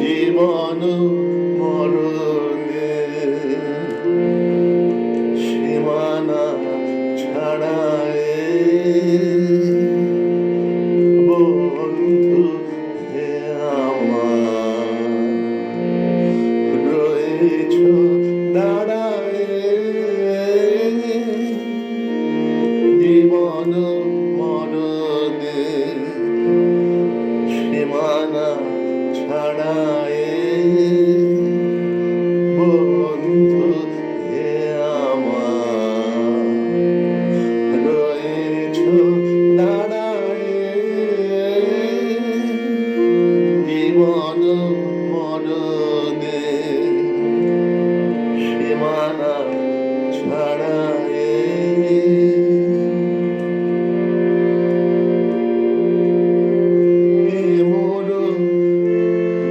জীবন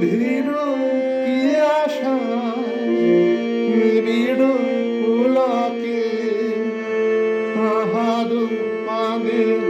গভীর কি আশা? নিবিড় পুলকে আহার পাগে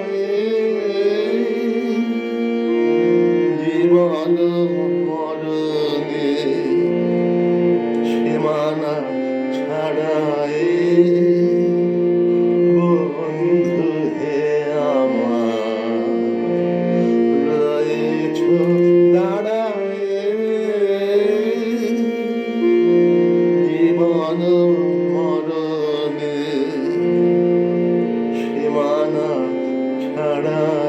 ছাড়াই বন্ধু হে আমার। রয়েছ দাঁড়াই জীবন মরণে সীমানা ছাড়া